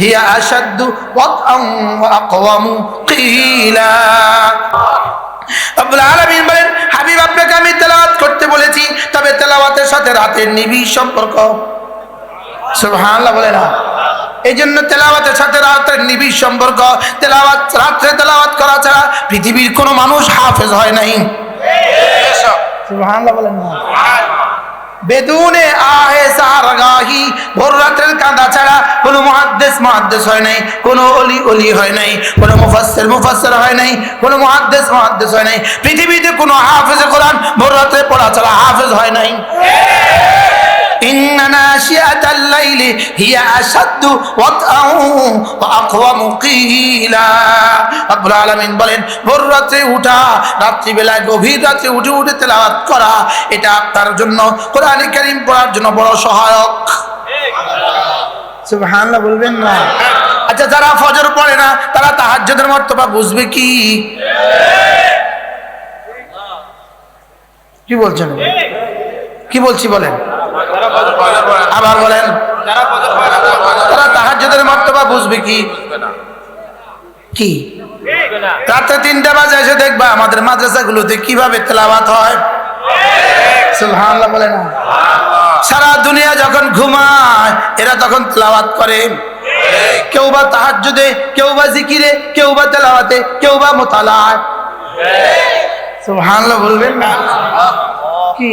হিয়া আসাদ্দু আকওয়ামু কিলা। রব্বুল আলামিন বলেন হাবিব আপনাকে আমি তেলাওয়াত করতে বলেছি তবে তেলাওয়াতের সাথে রাতের নিবিড় সম্পর্ক। সুবহানাল্লাহ বলে না। এই জন্য তেলাওয়াতের সাথে রাতের নিবিড় সম্পর্ক তেলাওয়াত রাত্রে তেলাওয়াত করা ছাড়া পৃথিবীর কোনো মানুষ হাফেজ হয় নাই। বলেন না। বেদুনে আহে সারগাহি ভোর রাত্রের কাঁদা ছাড়া কোনো মহাদ্দেশ মহাদ্দেশ হয় নাই, কোনো অলি অলি হয় নাই, কোনো মুফাসসির মুফাসসির হয় নাই, কোনো মহাদ্দেশ মহাদ্দেশ হয় নাই। পৃথিবীতে কোনো হাফেজ কোরআন ভোর রাত্রে পড়া ছাড়া হাফেজ হয় নাই। إن ناشئة الليل هي أشد وطئا وأقوم قيلا রব্বুল আলামিন বলেন ভোর রাত্রে উঠা রাত্রিবেলায় গভীর রাত্রে উঠে উঠে তেলাওয়াত করা এটা আপনার জন্য কোরআন কারীম পড়ার জন্য বড় সহায়ক সুবহানাল্লাহ বলবেন না আচ্ছা যারা ফজর পড়ে না তারা তাহাজ্জুদের মর্তবা বুঝবে কি কি বলছেন কি বলছি বলেন আবার বলেন, তারা তাহাজ্জুদের মর্তবা বুঝবে কি? কি? রাতে তিনটা বাজে এসে দেখবা আমাদের মাদ্রাসাগুলোতে কীভাবে তেলাওয়াত হয়। বলে না। সারা দুনিয়া যখন ঘুমায়, এরা তখন তেলাওয়াত করে। কেউ বা তাহাজ্জুদে, কেউ বা জিকিরে, কেউ বা তেলাওয়াতে, কেউ বা মোতালায়। বলবেন না? কি?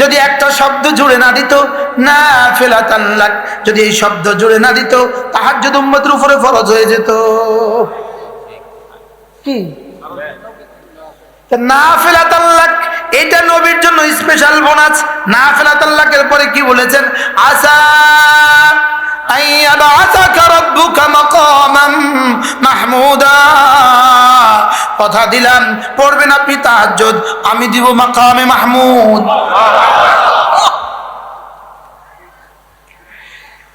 যদি একটা শব্দ জুড়ে না দিত, না ফেলা যদি এই শব্দ জুড়ে না দিত তাহার যদি উম্মতের উপরে ফরজ হয়ে যেত। কি? না এটা নবীর জন্য স্পেশাল বোনাস। না ফেলা তাল্লাকের পরে কি বলেছেন? আশা আইয়া মাহমুদা। কথা দিলাম। পড়বেন আপনি তাহাজ্জুদ। আমি দিব মাকামে মাহমুদ।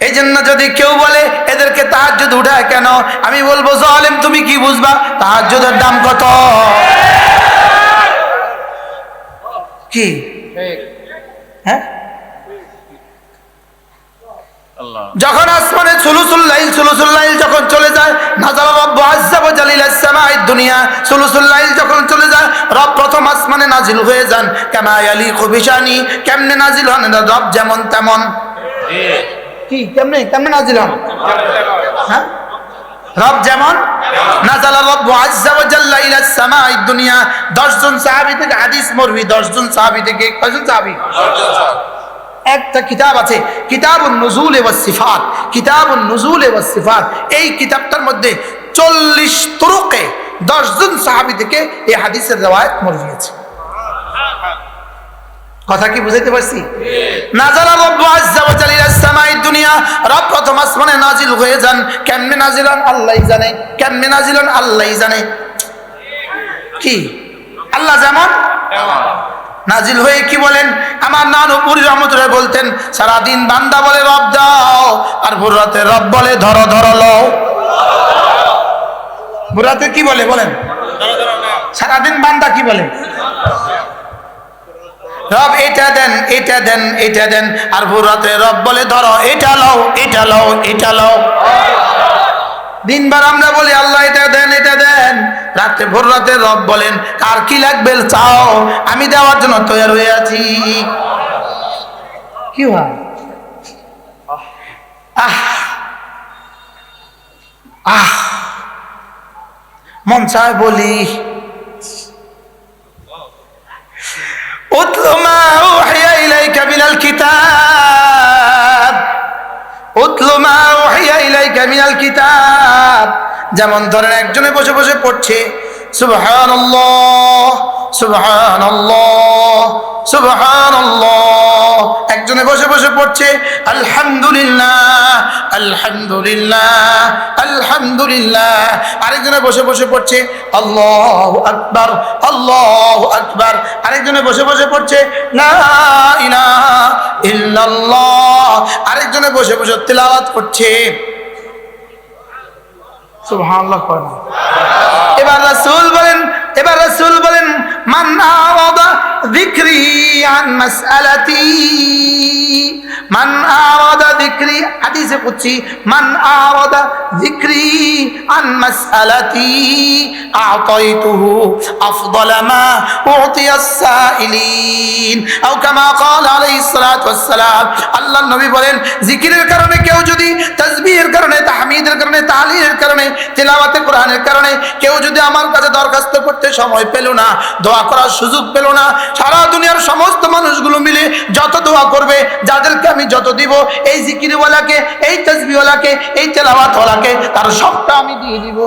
এই জন্য যদি কেউ বলে এদেরকে তাহাজ্জুদ উঠায় কেন? আমি বলব জালেম তুমি কি বুঝবা? তাহাজ্জুদের দাম কত? কি? হ্যাঁ? যখন আসমানে সুলুসুল্লাইল সুলুসুল্লাইল যখন চলে যায় নাজাল রব্বু আজ্জা ওয়া জালিলা সামাই দুনিয়া। সুলুসুল্লাইল যখন চলে যায় রব প্রথম আসমানে নাজিল হয়ে যান। কামা ইয়ালিকু বিশানি কেমনে নাজিল হন? রব যেমন তেমন। কি? কেমনে? কেমনে নাজিল হন? হ্যাঁ? রব যেমন নাজাল রব্বু আজ্জা ওয়া জাল্লা ইলা সামাই দুনিয়া। 10 জন সাহাবী থেকে হাদিস মরবি 10 জন সাহাবী থেকে কয়জন সাহাবী। একটা কিতাব আছে কিতাবুন নজুল ওয়াস সিফাত কিতাবুন নজুল ওয়াস সিফাত। এই কিতাবটার মধ্যে চল্লিশ তুরুকে দশজন সাহাবী থেকে এই হাদিসের রেওয়ায়ত মরবি আছে কথা কি বুঝাইতে পারছি? নাজালা রব্বু আজ্জা ওয়া জাল্লা সামাই দুনিয়া রব প্রথম আসমানে নাজিল হয়ে যান। কেমনে নাজিল হন আল্লাহই জানে। কেমনে নাজিল হন আল্লাহই জানে। কি? আল্লাহ যেমন নাজিল হয়ে কি বলেন? আমার নানু পুরী রহমতুল্লাহ বলতেন, সারাদিন বান্দা বলে রব দাও, আর ভোর রাতে রব বলে ধরো ধরো লও ভোর রাতে কি বলে বলেন? সারাদিন বান্দা কি বলে? রব, এটা দেন এটা দেন এটা দেন, আর ভোর রাতে রব বলে ধরো, এটা লও এটা লও এটা লও। দিনবার আমরা বলি আল্লাহ এটা দেন এটা দেন। রাত্রে ভোর রাতে রব বলেন কার কি লাগবে চাও আমি দেওয়ার জন্য তৈরি হয়ে আছি। কি হয় আহ আহ মন চায় বলি اتل ما اوحي اليك من الكتاب اتل ما اوحي اليك من الكتاب যেমন ধরেন একজনে বসে বসে পড়ছে একজনে বসে বসে পড়ছে, আলহামদুলিল্লাহ আলহামদুলিল্লাহ আলহামদুলিল্লাহ। আরেকজনে বসে বসে পড়ছে, আল্লাহু আকবার আল্লাহু আকবার। আরেকজনে বসে বসে পড়ছে না ইল্লাল্লাহ। আরেকজনে বসে বসে তেলাওয়াত করছে সুবহানাল্লাহ করেন এবার রাসূল বলেন এবার রাসূল বলেন মান আওয়াদা যিকরি আন মাসআলাতি। মান নবী বলেন জিকিরের কারণে কেউ যদি তাসবিহের কারণে, তাহমিদের কারণে, তাহলিলের কারণে, তেলাওয়াতে কোরআনের কারণে কেউ যদি আমার কাছে দরখাস্ত করতে সময় পেল না, দোয়া করার সুযোগ পেল না, সারা দুনিয়ার সমস্ত মানুষগুলো মিলে যত দোয়া করবে, যাদেরকে আমি যত দিব এই জিকিরওয়ালাকে এই তসবিওয়ালাকে এই তেলাওয়াতওয়ালাকে তার সবটা আমি দিয়ে দিব।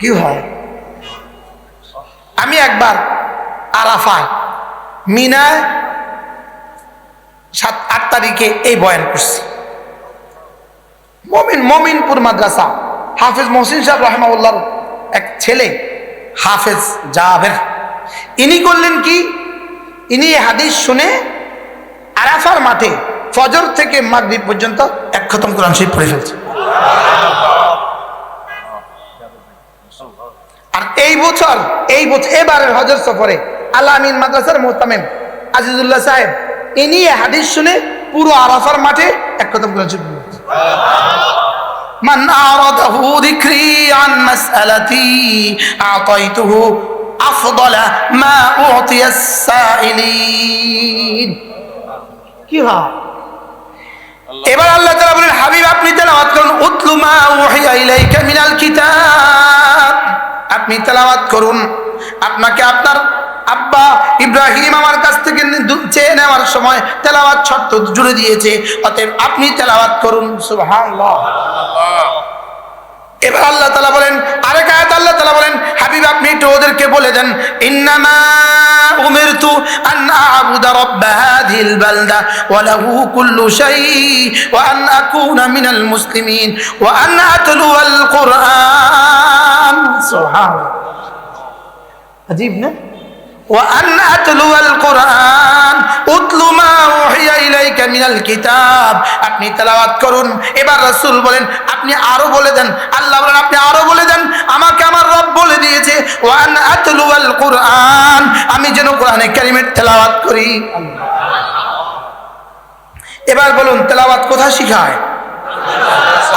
কি হয়? আমি একবার আরাফায় মিনায় সাত আট তারিখে এই বয়ান করছি। মমিন মমিনপুর মাদ্রাসা হাফেজ মহসিন সাহেব রহমাউল্লাহর এক ছেলে হাফেজ জাভের ইনি করলেন কি? ইনি এই হাদিস শুনে আরাফার মাঠে ফজর থেকে মাগরিব পর্যন্ত এক খতম কোরআন শরীফ পড়ে ফেলছে আর এই বছর এই বছর এবারের হজর সফরে আলামিন মাদ্রাসার মোহতামেম আজিজুল্লাহ সাহেব ইনি এই হাদিস শুনে পুরো আরাফার মাঠে এক খতম কোরআন শরীফ পড়ে ফেলছে। من أعرضه ذكري عن مسألتي أعطيته আফদল মা উতিয়াসাইলিন কি হয় এবার আল্লাহ তাআলা বলেন হাবিব আপনি তেলাওয়াত করুন। উতলু মা উহিয়া ইলাইকা মিনাল কিতাব। আপনি তেলাওয়াত করুন। আপনাকে আপনার আব্বা ইব্রাহিম আমার কাছ থেকে চেয়ে নেওয়ার সময় তেলাওয়াত শর্ত জুড়ে দিয়েছে। অতএব আপনি তেলাওয়াত করুন। সুবহানাল্লাহ। এবার আল্লাহ তালা বলেন, আরেক আয়াত আল্লাহ তালা বলেন, হাবিব আপনি একটু ওদেরকে বলে দেন, ইন্নামা উমিরতু আন আ'বুদা রাব্ব হাযিহিল বালদা ওয়া কুল্লু শাই ওয়া আন আকুনা মিনাল মুসলিমিন ওয়া আন আল কুরআন। সুবহানাল্লাহ। আজীব না? وأن أتلو القرآن أتلو ما أوحي إليك من الكتاب আপনি তেলাওয়াত করুন এবার রাসূল বলেন আপনি আরো বলে দেন আল্লাহ বলেন আপনি আরো বলে দেন আমাকে আমার রব বলে দিয়েছে ওয়ান আতলু আল কোরআন আমি যেন কোরআনে কারিমের তেলাওয়াত করি এবার বলুন তেলাওয়াত কোথায় শিখায়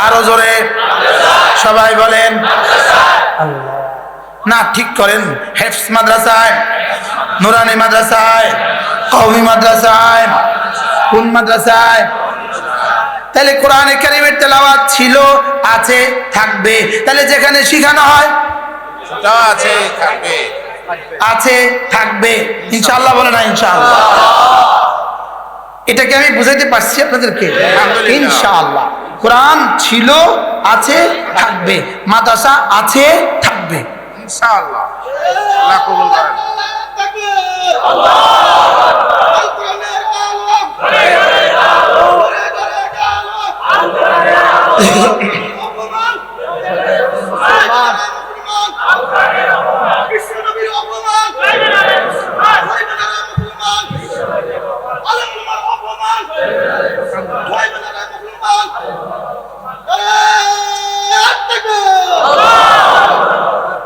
আরো জোরে সবাই বলেন আল্লাহ না ঠিক করেন। হেফস মাদ্রাসায় নুরানি মাদ্রাসায় কওমি মাদ্রাসায় কোন মাদ্রাসায়? তাহলে কোরআনে কারিমের তেলাওয়াত ছিল আছে থাকবে। তাহলে যেখানে শিখানো হয় আছে থাকবে। আছে থাকবে। ইনশাআল্লাহ বলে না ইনশাআল্লাহ। এটাকে আমি বুঝাইতে পারছি আপনাদেরকে। ইনশাআল্লাহ। কোরআন ছিল আছে থাকবে। মাদ্রাসা আছে ইনশাআল্লাহ। আল্লাহ কবুল করেন।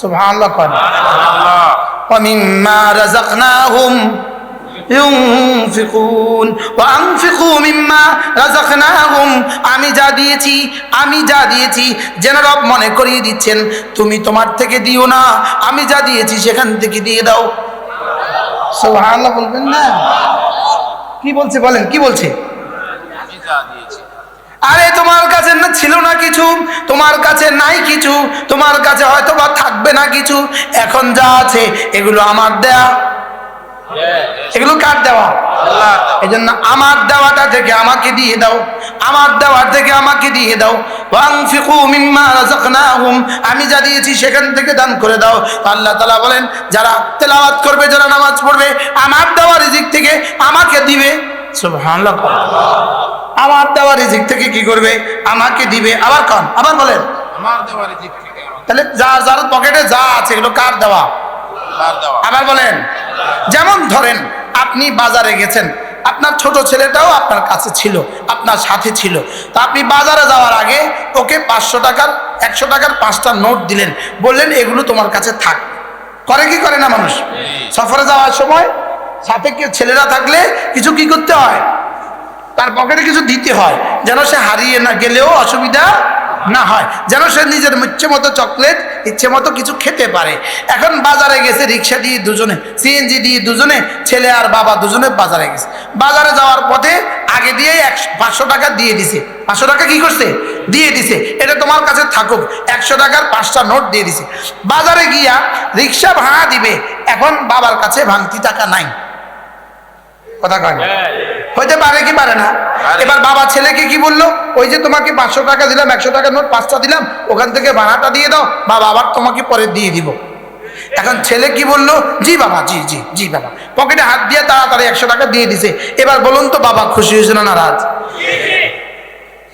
সুবহানাল্লাহ কয় আল্লাহ ومما رزقناهم ইউনফিকুন ওয়া আনফিকু মিম্মা রাযাকনাহুম আমি যা দিয়েছি আমি যা দিয়েছি যেন রব মনে করিয়ে দিচ্ছেন তুমি তোমার থেকে দিও না আমি যা দিয়েছি সেখান থেকে দিয়ে দাও সুবহানাল্লাহ বলবেন না কি বলছে বলেন কি বলছে আমি যা দিয়েছি আরে তোমার কাছে না ছিল না কিছু? তোমার কাছে নাই কিছু? তোমার কাছে হয়তো বা থাকবে না কিছু? এখন যা আছে এগুলো আমার দেয়া। এগুলো কার দেওয়া? এই জন্য আমার দেওয়াটা থেকে আমাকে দিয়ে দাও। আমার দেওয়ার থেকে আমাকে দিয়ে দাও। আমি যা দিয়েছি সেখান থেকে দান করে দাও। আল্লাহ তালা বলেন যারা তেলাওয়াত করবে যারা নামাজ পড়বে আমার দেওয়া দিক থেকে আমাকে দিবে। সুবহানাল্লাহ। আমার দেওয়া রিজিক থেকে কি করবে? আমাকে দিবে। আবার কন আবার বলেন। আমার দেওয়ার দিক থেকে তাহলে যার যার পকেটে যা আছে এগুলো কার দেওয়া? আবার বলেন। যেমন ধরেন আপনি বাজারে গেছেন। আপনার ছোট ছেলেটাও আপনার কাছে ছিল আপনার সাথে ছিল। তা আপনি বাজারে যাওয়ার আগে ওকে পাঁচশো টাকার একশো টাকার পাঁচটা নোট দিলেন। বললেন এগুলো তোমার কাছে থাক। করে কি করে না মানুষ? সফরে যাওয়ার সময় সাথে কেউ ছেলেরা থাকলে কিছু কি করতে হয়? তার পকেটে কিছু দিতে হয়। যেন সে হারিয়ে না গেলেও অসুবিধা না হয়। যেন সে নিজের ইচ্ছে মতো চকলেট, ইচ্ছে মতো কিছু খেতে পারে। এখন বাজারে গেছে রিক্সা দিয়ে দুজনে সিএনজি দিয়ে দুজনে, ছেলে আর বাবা দুজনে বাজারে গেছে। বাজারে যাওয়ার পথে আগে দিয়ে একশো পাঁচশো টাকা দিয়ে দিছে। পাঁচশো টাকা কি করছে? দিয়ে দিছে। এটা তোমার কাছে থাকুক। একশো টাকার পাঁচটা নোট দিয়ে দিছে। বাজারে গিয়া রিক্সা ভাড়া দিবে। এখন বাবার কাছে ভাঙতি টাকা নাই। কথা কয় না। হইতে পারে কি পারে না। এবার বাবা ছেলেকে কি বলল? ওই যে তোমাকে পাঁচশো টাকা দিলাম একশো টাকা নোট পাঁচটা দিলাম ওখান থেকে ভাড়াটা দিয়ে দাও বাবা আবার তোমাকে পরে দিয়ে দিব। এখন ছেলে কি বলল? জি বাবা জি জি জি বাবা। পকেটে হাত দিয়ে তাড়াতাড়ি একশো টাকা দিয়ে দিছে। এবার বলুন তো বাবা খুশি হয়েছে না নারাজ?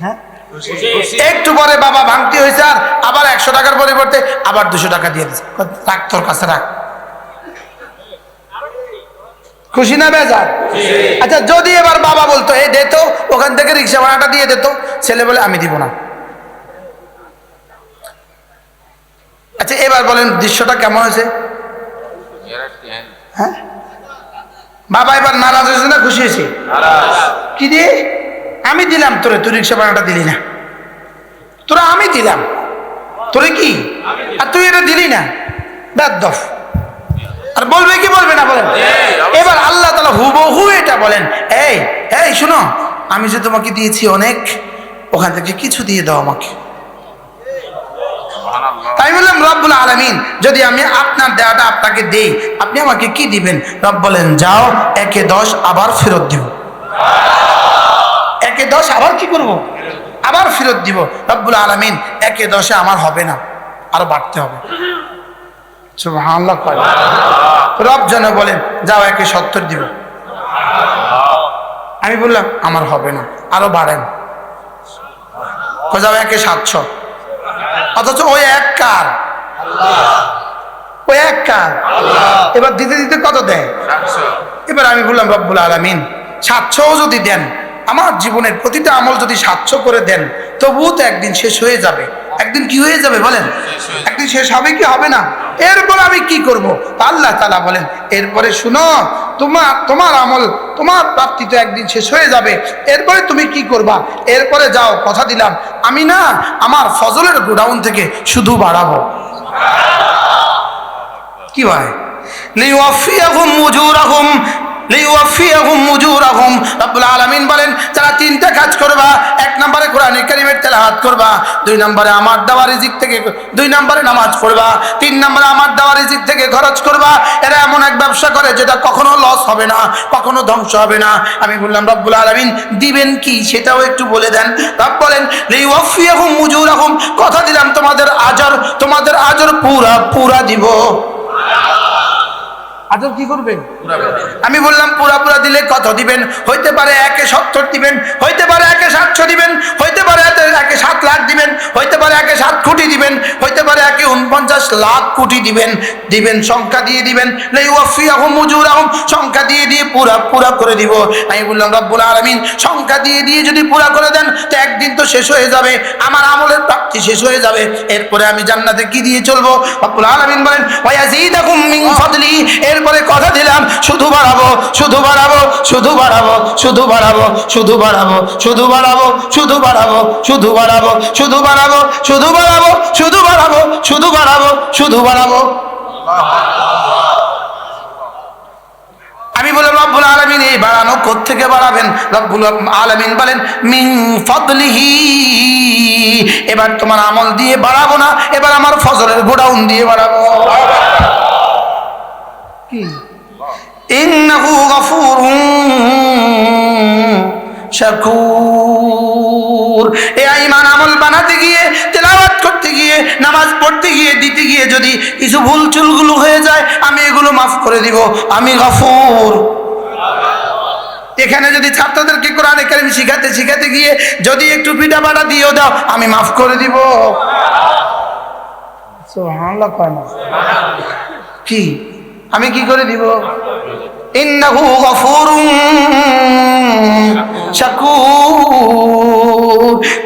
হ্যাঁ? একটু পরে বাবা ভাঙতি হয়েছে আর আবার একশো টাকার পরিবর্তে আবার দুশো টাকা দিয়ে দিচ্ছে রাখ তোর কাছে রাখ। খুশি না বেজার? আচ্ছা যদি এবার বাবা বলতো এ দে তো ওখান থেকে রিক্সা ভাড়াটা দিয়ে দিত ছেলে বলে আমি দিব না। আচ্ছা এবার বলেন দৃশ্যটা কেমন হয়েছে? হ্যাঁ? বাবা এবার নারাজ হয়েছে না খুশি হয়েছে? কি দিয়ে? আমি দিলাম তোরে তুই রিক্সা ভাড়াটা দিলি না। তোরা আমি দিলাম। তোরে কি? আর তুই এটা দিলি না? ব্যাদ দফ। আর বলবে কি বলবে না বলেন? এবার আল্লাহ তালা হুবহু এটা বলেন। এই এই শুনো আমি যে তোমাকে দিয়েছি অনেক ওখান থেকে কিছু দিয়ে দাও আমাকে। তাই বললাম রব্বুল আলমিন যদি আমি আপনার দেওয়াটা আপনাকে দেই আপনি আমাকে কি দিবেন? রব বলেন যাও একে দশ আবার ফেরত দিব একে দশ আবার কি করব? আবার ফেরত দিব। রব্বুল আলমিন একে দশে আমার হবে না আরও বাড়তে হবে। রব যেন বলেন, যাও একে সত্তর দিব। আমি বললাম, আমার হবে না, আরও বাড়েন। যাও একে সাতশো। অথচ ওই এক কার? ওই এক কার? এবার দিতে দিতে কত দেয়? এবার আমি বললাম, রব্বুল আলমিন সাতশো যদি দেন, আমার জীবনের প্রতিটা আমল যদি সাতশো করে দেন, তবুও তো একদিন শেষ হয়ে যাবে। একদিন কি হয়ে যাবে বলেন। একদিন শেষ হবে কি হবে না? এরপর আমি কি করব? আল্লাহ তালা বলেন, এরপরে শুনো তোমার তোমার আমল, তোমার প্রাপ্তি তো একদিন শেষ হয়ে যাবে। এরপরে তুমি কি করবা? এরপরে যাও, কথা দিলাম। আমি না, আমার ফজলের গোডাউন থেকে শুধু বাড়াবো। কি হয় রব্বুল আলামিন বলেন, যারা তিনটা কাজ করবা, এক নম্বরে কোরআনে কারিমের তেলাওয়াত করবা, দুই নম্বরে আমার দেওয়া রিজিক থেকে দুই নম্বরে নামাজ পড়বা, তিন নম্বরে আমার দেওয়া রিজিক থেকে খরচ করবা, এরা এমন এক ব্যবসা করে যেটা কখনো লস হবে না, কখনো ধ্বংস হবে না। আমি বললাম, রব্বুল আলামিন, দিবেন কি সেটাও একটু বলে দেন। রব বলেন লিওয়াফিয়াহুম উজুরাহুম। কথা দিলাম, তোমাদের আজর তোমাদের আজর পুরা পুরা দিব। আজব কি করবেন? আমি বললাম পুরা পুরা দিলে কত দিবেন? হইতে পারে একে সত্তর দিবেন হইতে পারে একে সাতশো দিবেন একে সাত লাখ দিবেন, হইতে পারে একে সাত কোটি দিবেন, হইতে পারে একে উনপঞ্চাশ লাখ কোটি দিবেন দিবেন সংখ্যা দিয়ে দিবেন। সংখ্যা দিয়ে দিয়ে পুরা পুরা করে দিব। আমি বললাম, রব্বুল আলামিন, সংখ্যা দিয়ে দিয়ে যদি পুরা করে দেন, তো একদিন তো শেষ হয়ে যাবে, আমার আমলের প্রাপ্তি শেষ হয়ে যাবে। এরপরে আমি জান্নাতে কি দিয়ে চলবো? রব্বুল আলামিন বলেন এরপরে কথা দিলাম, শুধু বাড়াবো শুধু বাড়াবো। শুধু বাড়াবো শুধু বাড়াবো শুধু বাড়াবো শুধু বাড়াবো শুধু বাড়াবো শুধু বাড়াবো শুধু বাড়াবো শুধু বাড়াবো শুধু বাড়াবো শুধু বাড়াবো শুধু বাড়াবো আমি বললাম রব্বুল আলমিন এই বাড়ানো থেকে বাড়াবেন রব্বুল আলমিন বলেন মিং ফদলিহি এবার তোমার আমল দিয়ে বাড়াবো না এবার আমার ফজলের গোডাউন দিয়ে বাড়াবো কি ইন্নাহু গফুরুন শাকুর। এ ইমান আমল বানাতে গিয়ে তেলাওয়াত করতে গিয়ে নামাজ পড়তে গিয়ে দিতে গিয়ে যদি কিছু ভুল চুলগুলো হয়ে যায় আমি এগুলো মাফ করে দিব। আমি গফুর। এখানে যদি ছাত্রদেরকে কোরআনে কারিম শিখাতে শিখাতে গিয়ে যদি একটু পিঠা পাটা দিয়েও দাও আমি মাফ করে দিব। কি? আমি কি করে দিব? ইন্নাহু গফুরুন শাকুর।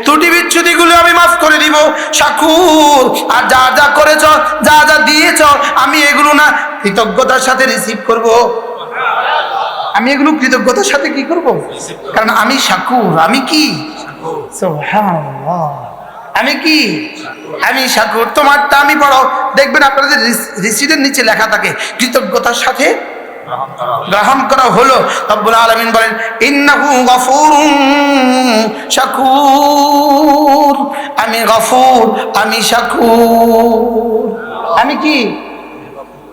ত্রুটি বিচ্ছুতিগুলো আমি মাফ করে দিব, শাকুর। আর যা যা করেছ, যা যা দিয়েছ, আমি এগুলো না কৃতজ্ঞতার সাথে রিসিভ করব। আমি এগুলো কৃতজ্ঞতার সাথে কি করব? কারণ আমি শাকুর, আমি কি? সুবহানাল্লাহ। আমি কি? আমি শাকুর তোমারটা আমি বড়। দেখবেন আপনাদের রিসিটের নিচে লেখা থাকে, কৃতজ্ঞতার সাথে গ্রহণ করা হলো। রব্বুল আলামিন বলেন, ইন্নাহু গফুরুন শাকুর। আমি গফুর, আমি শাকুর। আমি কি?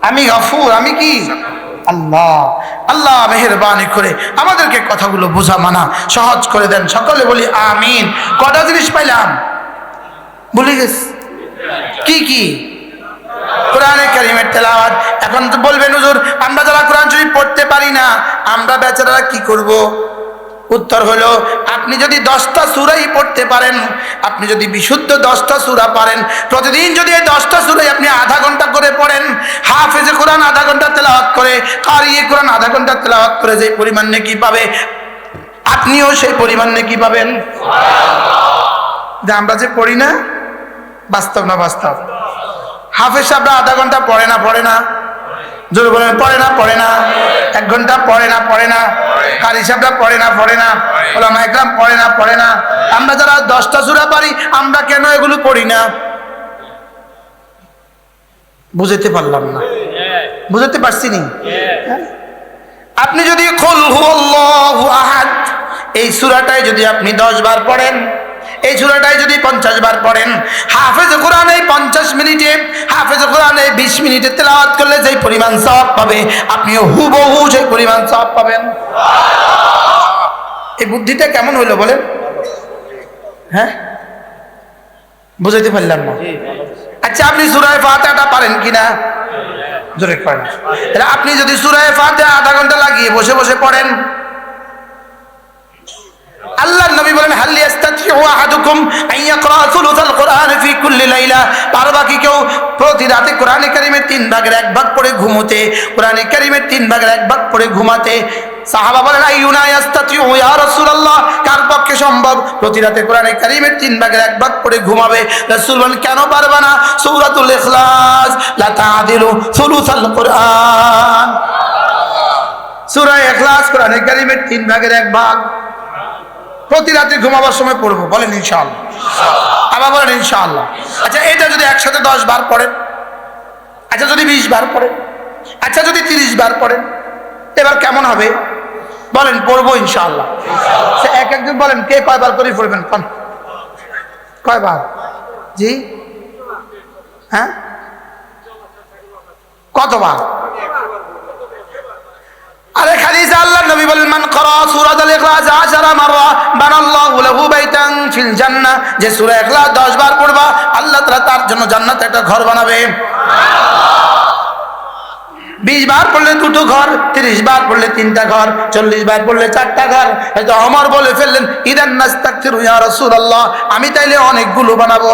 আমি গফুর, আমি কি? আল্লাহ আল্লাহ মেহরবানি করে আমাদেরকে কথাগুলো বোঝা মানা সহজ করে দেন। সকলে বলি, আমিন। কটা জিনিস পাইলাম? ভুলে গেছি? কি কি? কোরআনে কারিমের তেলাওয়াত। এখন তো বলবেন, হুজুর, আমরা যারা কোরআন শরীফ পড়তে পারি না, আমরা বেচারারা কি করব? উত্তর হলো, আপনি যদি দশটা সুরাই পড়তে পারেন, আপনি যদি বিশুদ্ধ দশটা সুরা পারেন, প্রতিদিন যদি এই দশটা সুরাই আপনি আধা ঘণ্টা করে পড়েন, হাফেজে কোরআন আধা ঘণ্টা তেলাওয়াত করে, কারিয়ে কোরআন আধা ঘণ্টা তেলাওয়াত করে, যে পরিমাণ নেকি পাবে, আপনিও সেই পরিমাণ নেকি পাবেন। যে আমরা যে পড়ি না বাস্তব না বাস্তব? হাফেজ সাহেবরা আধা ঘণ্টা পড়ে না পড়ে না? জোর বলেন, পড়ে না পড়ে না? এক ঘণ্টা পড়ে না পড়ে না? কারি সাহেবরা পড়ে না পড়ে না? ওলামা একরাম পড়ে না পড়ে না? আমরা যারা দশটা সুরা পারি, আমরা কেন এগুলো পড়ি না? বুঝতে পারলাম না। বুঝতে পারছি নি? আপনি যদি খুল আহাদ, এই সূরাটাই যদি আপনি 10 বার পড়েন এই সূরাটাই যদি 50 বার পড়েন, হাফেজ কোরআন এই 50 মিনিটে, হাফেজ কোরআন এই 20 মিনিটে তেলাওয়াত করলে যেই পরিমাণ সব পাবে, আপনিও হুবহু সেই পরিমাণ সব পাবেন। এই বুদ্ধিটা কেমন হইল বলেন? হ্যাঁ? বুঝাইতে পারলাম না। আচ্ছা আপনি সুরায় ফাতিহাটা পারেন কিনা? জোরে তাহলে আপনি যদি সুরায় ফাতে আধা ঘণ্টা লাগিয়ে বসে বসে পড়েন আল্লাহ নবী বলেন, হাল ইয়াস্তাতিউ আহাদুকুম আন ইয়াকরা সুলুসাল কোরআন ফি কুল্লি লাইলা। পারবা কি কেউ প্রতি রাতে কোরআনে কারীমের তিন ভাগের এক ভাগ পড়ে ঘুমোতে, কোরআনে কারীমের তিন ভাগের এক ভাগ পড়ে ঘুমাতে। সাহাবা বলেন, আইয়ুনা ইয়াস্তাতিউ ইয়া রাসূলুল্লাহ? কার পক্ষে সম্ভব? প্রতি রাতে কোরআনে কারীমের তিন ভাগের এক ভাগ পড়ে ঘুমাবে। রাসূল বলেন, কেন পারবা না? সূরাতুল ইখলাস, লা তাদিলু সুলুসাল কোরআন। সূরা ইখলাস কোরআনে কারীমের তিন ভাগের এক ভাগ। প্রতি রাতে ঘুমাবার সময় পড়ব বলেন ইনশাআল্লাহ। আবার বলেন ইনশাআল্লাহ। আচ্ছা এটা যদি একসাথে দশ বার পড়েন আচ্ছা যদি বিশ বার পড়েন আচ্ছা যদি তিরিশ বার পড়েন এবার কেমন হবে? বলেন পড়ব ইনশাআল্লাহ। আচ্ছা, এক একজন বলেন কে কয়বার করে পড়বেন কন? কয়বার? জি? হ্যাঁ? কতবার? আরে খালিসা আল্লাহ নবী বলেন, মান করা সূরাতুল ইখলাস 10 মাররা, বানাল্লাহু লাহু বাইতান ফিল জান্নাহ। যে সূরা ইখলাস 10 বার পড়বা, আল্লাহ তাআলা তার জন্য জান্নাতে একটা ঘর বানাবে। বিশ বার পড়লে দুটো ঘর, তিরিশ বার পড়লে তিনটা ঘর, চল্লিশ বার পড়লে চারটা ঘর। হয়তো অমর বলে ফেললেন, ইদান নাস্তাকফিরু ইয়া রাসূলুল্লাহ, আমি তাইলে অনেকগুলো বানাবো।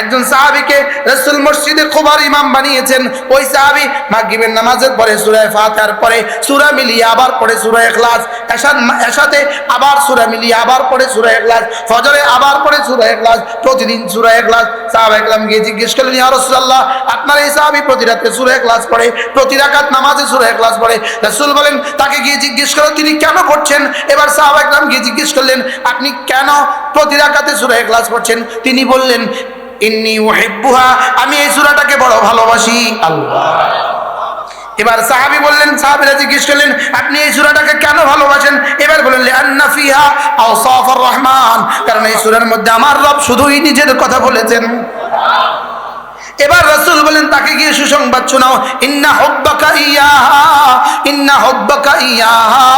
একজন সাহাবীকে রাসূল মসজিদে কুবার ইমাম বানিয়েছেন। ওই সাহাবী মাগরিবের নামাজের পরে সূরা ফাতিহার পরে সূরা মিলিয়ে আবার পড়ে সূরা ইখলাস, এশার এশাতে আবার সূরা মিলিয়ে আবার পড়ে সূরা ইখলাস, ফজরে আবার পড়ে সূরা ইখলাস, প্রতিদিন সূরা ইখলাস। সাহাবা একরাম গিয়ে জিজ্ঞেস করলেন, ইয়া রাসূলুল্লাহ, আপনার এই সাহাবী প্রতি রাতে সূরা ইখলাস পড়ে? প্রতি রাকাত নামাজে সূরা ইখলাস পড়ে? রাসূল বলেন, তাকে গিয়ে জিজ্ঞেস করো, তিনি কেন করছেন এবার সাহাবা একরাম গিয়ে জিজ্ঞেস করলেন, আপনি কেন প্রতি রাকাতে সূরা ইখলাস পড়ছেন? তিনি বললেন ইন্নি উহিব্বুহা আমি এই সূরাটাকে বড় ভালোবাসি। আল্লাহ। এবার সাহাবি বললেন সাহাবিরা জিজ্ঞেস করলেন আপনি এই সূরাটাকে কেন ভালোবাসেন? এবার বললেন লিআন্না ফিহা আওসাফুর রহমান কারণ এই সূরার মধ্যে আমার রব শুধুই নিজের কথা বলেছেন। এবার রাসূল বলেন তাকে গিয়ে সুসংবাদ শোনাও। ইন্না হুব্বাকা ইয়াহা ইন্না হুব্বাকা ইয়াহা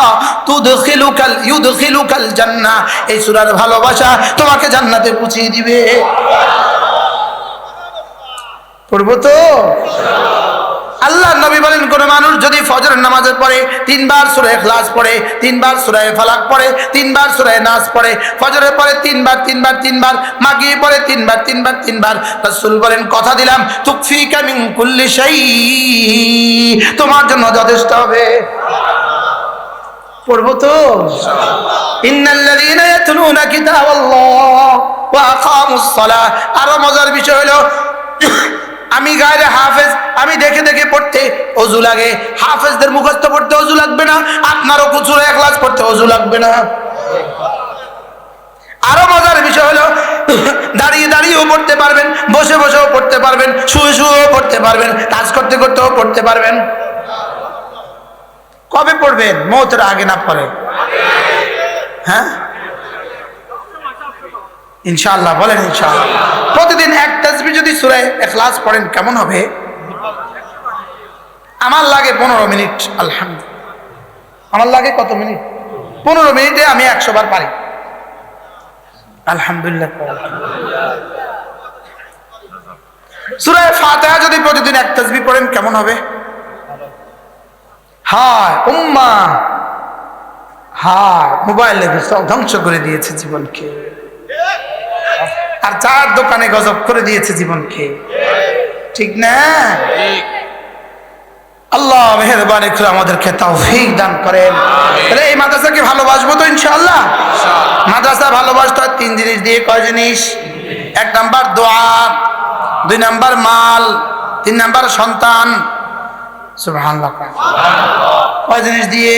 তুদখিলুকাল ইউদখিলুকাল জান্নাহ। এই সূরার ভালোবাসা তোমাকে জান্নাতে পৌঁছে দিবে। পড়ব তো? আল্লাহ নবী বলেন কোন মানুষ যদি ফজরের নামাজের পরে তিনবার সুরায় ইখলাস পড়ে তিনবার সুরায় ফালাক পড়ে তিনবার সুরায় নাস পড়ে ফজরের পরে তিনবার তিনবার তিনবার মাগিয়ে পরে তিনবার তিনবার তিনবার রাসূল বলেন কথা দিলাম তুকফিকা মিন কুল্লি সেই তোমার জন্য যথেষ্ট হবে। পড়ব তো? ইন্নাল্লাযীনা ইয়াতলুনা কিতাবাল্লাহ ওয়া আকামুস সালাহ। আরও মজার বিষয় হলো আমি গায়ে হাফেজ, আমি দেখে দেখে পড়তে অজু লাগে। হাফেজদের মুখস্থ পড়তে অজু লাগবে না, আপনারও কুচুর এক ক্লাস পড়তে অজু লাগবে না। আরও মজার বিষয় হলো, দাঁড়িয়ে দাঁড়িয়েও পড়তে পারবেন, বসে বসেও পড়তে পারবেন, শুয়ে শুয়েও পড়তে পারবেন, কাজ করতে করতেও পড়তে পারবেন। কবে পড়বেন? মৌতের আগে না পরে? হ্যাঁ? ইনশাল্লাহ বলেন ইনশাআল্লাহ। প্রতিদিন এক তাসবি যদি সুরায় এখলাস পড়েন কেমন হবে? আমার লাগে পনেরো মিনিট, আলহামদুলিল্লাহ। আমার লাগে কত মিনিট? পনেরো মিনিটে আমি একশো বার পারি। আলহামদুলিল্লাহ। সুরায় ফাতেহা যদি প্রতিদিন এক তাসবি পড়েন কেমন হবে? হায়, উম্মা! হায়, মোবাইল ধ্বংস করে দিয়েছে জীবনকে। আর চার দোকানে গজব করে দিয়েছে জীবনকে। ঠিক না? আল্লাহ মেহরবানি করে আমাদেরকে তৌফিক দান করেন। তাহলে এই মাদ্রাসাকে ভালোবাসবো তো ইনশাআল্লাহ? মাদ্রাসা ভালোবাসতে হয় তিন জিনিস দিয়ে। কয় জিনিস? এক নাম্বার দোয়া দুই নাম্বার মাল তিন নাম্বার সন্তান। সুবহানাল্লাহ। কয় জিনিস দিয়ে?